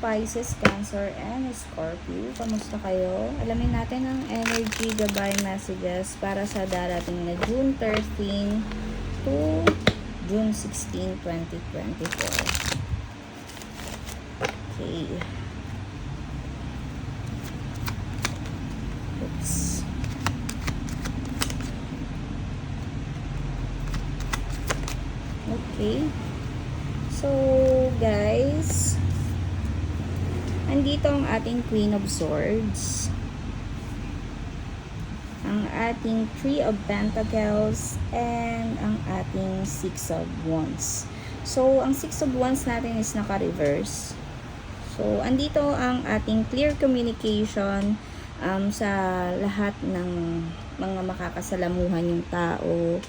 Pisces, Cancer, and Scorpio. Kamusta kayo? Alamin natin ang energy gabay messages para sa darating na June 13 to June 16, 2024. Okay. Oops. Okay. So, guys, andito ang ating Queen of Swords. Ang ating Three of Pentacles and ang ating Six of Wands. So, ang Six of Wands natin is naka-reverse. So, andito ang ating clear communication um, sa lahat ng mga makakasalamuhan yung tao.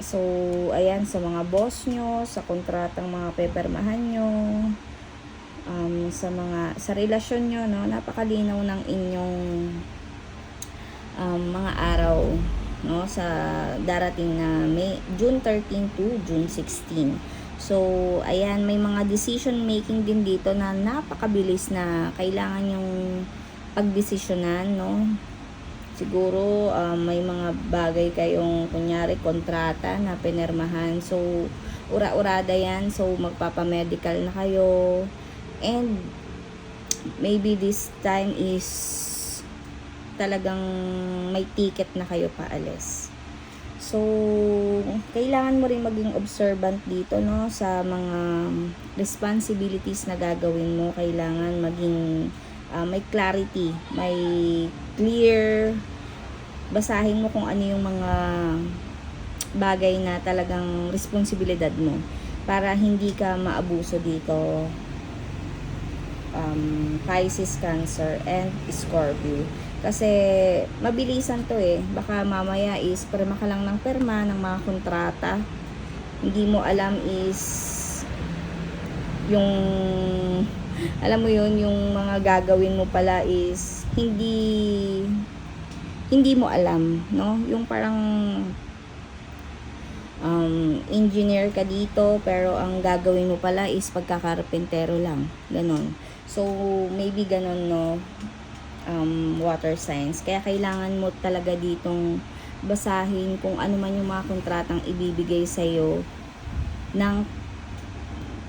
So, ayan, sa mga boss nyo, sa kontratang mga pepermahan nyo, um, sa mga, sa relasyon nyo, no, napakalinaw ng inyong um, mga araw, no, sa darating na May, June 13 to June 16. So, ayan, may mga decision making din dito na napakabilis na kailangan yung pagdesisyonan, no? Siguro, um, may mga bagay kayong, kunyari, kontrata na pinirmahan. So, ura-urada yan. So, magpapamedical na kayo. And, maybe this time is talagang may ticket na kayo paalis. So, kailangan mo rin maging observant dito, no, sa mga responsibilities na gagawin mo. Kailangan maging uh, may clarity, may clear, basahin mo kung ano yung mga bagay na talagang responsibilidad mo para hindi ka maabuso dito um, Pisces, Cancer, and Scorpio. Kasi mabilisan to eh. Baka mamaya is perma ka lang ng perma ng mga kontrata. Hindi mo alam is yung alam mo yun, yung mga gagawin mo pala is hindi hindi mo alam, no? Yung parang um, engineer ka dito pero ang gagawin mo pala is pagkakarpentero lang. Ganon. So, maybe ganon, no? Um, water signs. Kaya kailangan mo talaga ditong basahin kung ano man yung mga kontratang ibibigay sa'yo ng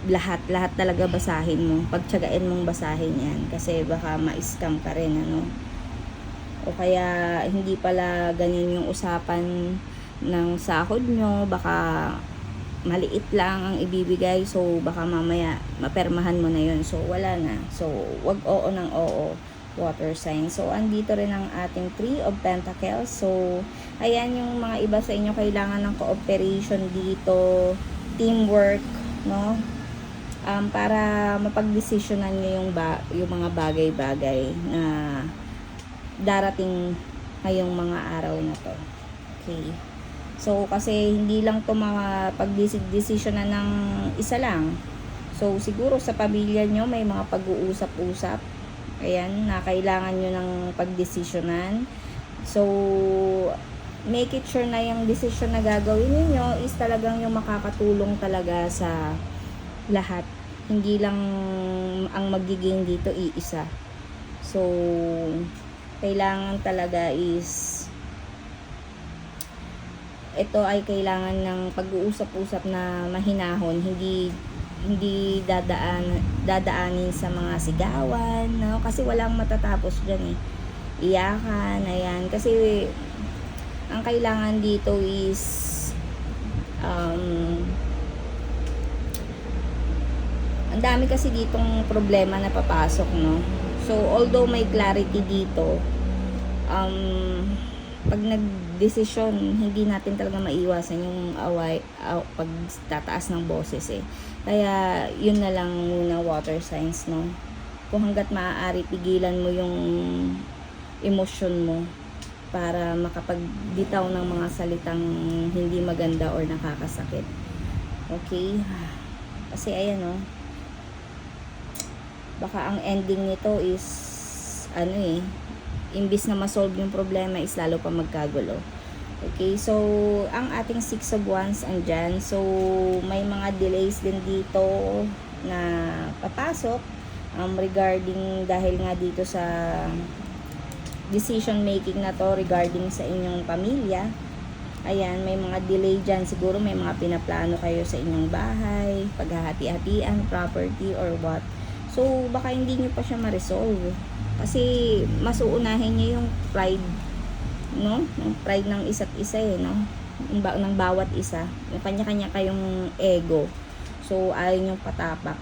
lahat, lahat talaga basahin mo. Pagtsagain mong basahin yan. Kasi baka ma-scam ka rin, ano. O kaya, hindi pala ganyan yung usapan ng sahod nyo. Baka maliit lang ang ibibigay. So, baka mamaya mapermahan mo na yun. So, wala na. So, wag oo ng oo water sign. So, andito rin ang ating Three of Pentacles. So, ayan yung mga iba sa inyo kailangan ng cooperation dito, teamwork, no? um, para mapagdesisyonan nyo yung, ba, yung mga bagay-bagay na darating ngayong mga araw na to. Okay. So, kasi hindi lang to mga pagdesisyonan ng isa lang. So, siguro sa pamilya nyo may mga pag-uusap-usap. Ayan, na kailangan nyo ng pagdesisyonan. So, make it sure na yung decision na gagawin niyo is talagang yung makakatulong talaga sa lahat hindi lang ang magiging dito iisa. So, kailangan talaga is ito ay kailangan ng pag-uusap-usap na mahinahon, hindi hindi dadaan dadaanin sa mga sigawan, no? Kasi walang matatapos diyan eh. Iyakan, ayan. Kasi ang kailangan dito is um, ang dami kasi ditong problema na papasok, no? So, although may clarity dito, um, pag nagdesisyon, hindi natin talaga maiwasan yung away, aw, pag tataas ng boses eh. Kaya, yun na lang muna water signs, no? Kung hanggat maaari, pigilan mo yung emosyon mo para makapagbitaw ng mga salitang hindi maganda or nakakasakit. Okay? Kasi ayan, no? baka ang ending nito is ano eh imbis na ma-solve yung problema is lalo pa magkagulo okay so ang ating six of wands andyan so may mga delays din dito na papasok um, regarding dahil nga dito sa decision making na to regarding sa inyong pamilya. Ayan, may mga delay dyan. Siguro may mga pinaplano kayo sa inyong bahay, paghahati-hatian, property, or what. So, baka hindi nyo pa siya ma-resolve. Kasi, mas uunahin nyo yung pride, no? Yung pride ng isa't isa eh, no? Ba- ng bawat isa. Yung kanya-kanya kayong ego. So, ayaw nyo patapak.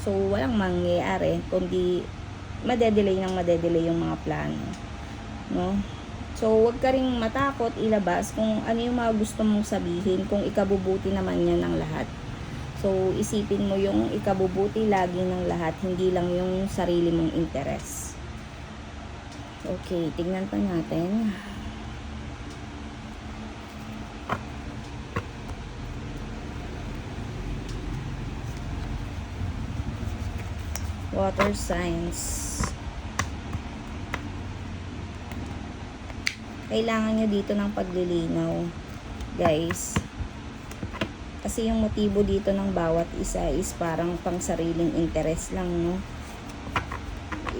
So, walang mangyayari, kundi madedelay ng madedelay yung mga plano. No? So, wag ka ring matakot ilabas kung ano yung mga gusto mong sabihin, kung ikabubuti naman yan ng lahat. So, isipin mo yung ikabubuti lagi ng lahat, hindi lang yung sarili mong interes. Okay, tignan pa natin. Water signs. kailangan nyo dito ng paglilinaw guys kasi yung motibo dito ng bawat isa is parang pang sariling interest lang no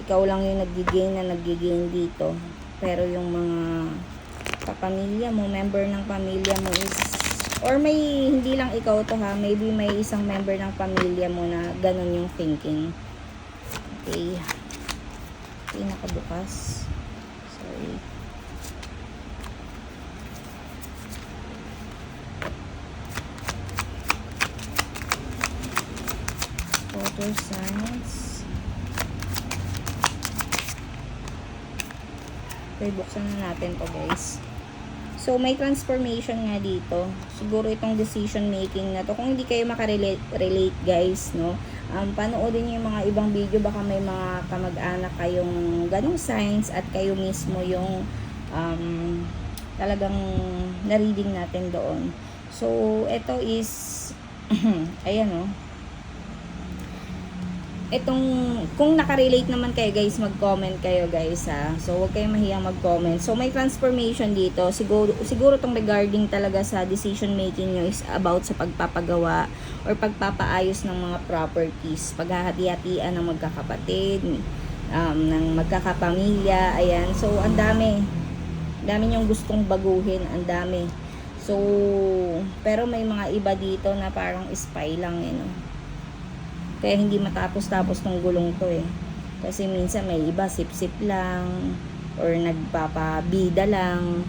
ikaw lang yung nagigain na nagigain dito. Pero yung mga kapamilya mo member ng pamilya mo is or may hindi lang ikaw to ha maybe may isang member ng pamilya mo na ganun yung thinking. Okay. Okay nakabukas sorry. Water signs. Okay, buksan na natin to guys. So, may transformation nga dito. Siguro itong decision making na to. Kung hindi kayo makarelate relate guys, no? Um, panoodin niyo yung mga ibang video. Baka may mga kamag-anak kayong ganong signs at kayo mismo yung um, talagang na-reading natin doon. So, ito is ayan, no? Itong kung nakarelate naman kayo guys mag-comment kayo guys ha? So huwag kayong mahiyang mag-comment. So may transformation dito. Siguro siguro tong regarding talaga sa decision making nyo is about sa pagpapagawa or pagpapaayos ng mga properties. Paghahati-hatian ng magkakapatid um, ng magkakapamilya ayan. So ang dami. Dami nyong gustong baguhin. Ang dami. So pero may mga iba dito na parang spy lang eh no kaya hindi matapos-tapos tong gulong to eh. Kasi minsan may iba sip-sip lang or nagpapabida lang.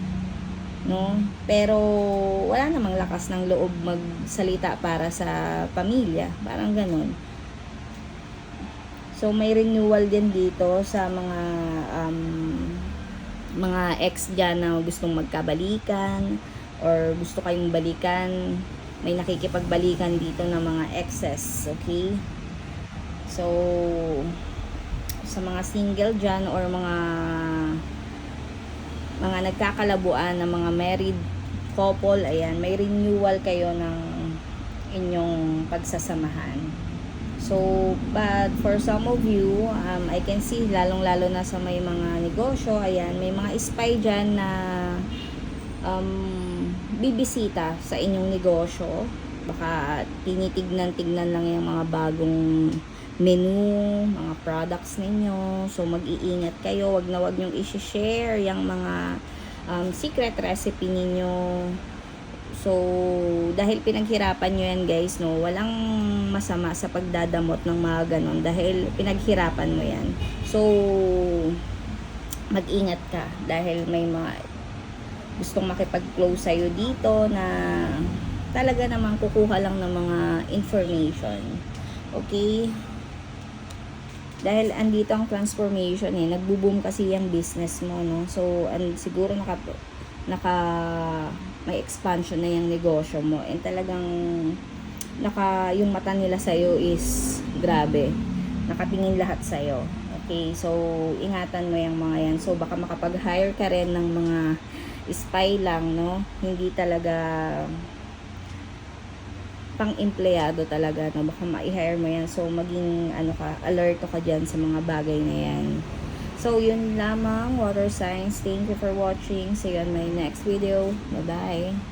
No? Pero wala namang lakas ng loob magsalita para sa pamilya. Parang ganun. So may renewal din dito sa mga um, mga ex dyan na gustong magkabalikan or gusto kayong balikan may nakikipagbalikan dito ng mga exes okay So, sa mga single dyan or mga mga nagkakalabuan ng mga married couple, ayan, may renewal kayo ng inyong pagsasamahan. So, but for some of you, um, I can see, lalong-lalo na sa may mga negosyo, ayan, may mga spy dyan na um, bibisita sa inyong negosyo. Baka tinitignan-tignan lang yung mga bagong menu, mga products ninyo. So, mag-iingat kayo. Wag na wag nyong i-share yung mga um, secret recipe ninyo. So, dahil pinaghirapan nyo yan guys, no, walang masama sa pagdadamot ng mga ganon dahil pinaghirapan mo yan. So, mag-ingat ka dahil may mga gustong makipag-close sa'yo dito na talaga namang kukuha lang ng mga information. Okay? Dahil andito ang transformation eh. Nagbo-boom kasi yung business mo no? So and siguro naka naka may expansion na yung negosyo mo. And talagang naka yung mata nila sa is grabe. Nakatingin lahat sa okay? So ingatan mo yung mga yan. So baka makapag-hire ka rin ng mga spy lang no? Hindi talaga pang empleyado talaga no? Baka ma-hire mo yan. So maging ano ka alerto ka diyan sa mga bagay na yan. So yun lamang water signs. Thank you for watching. See you on my next video. Bye bye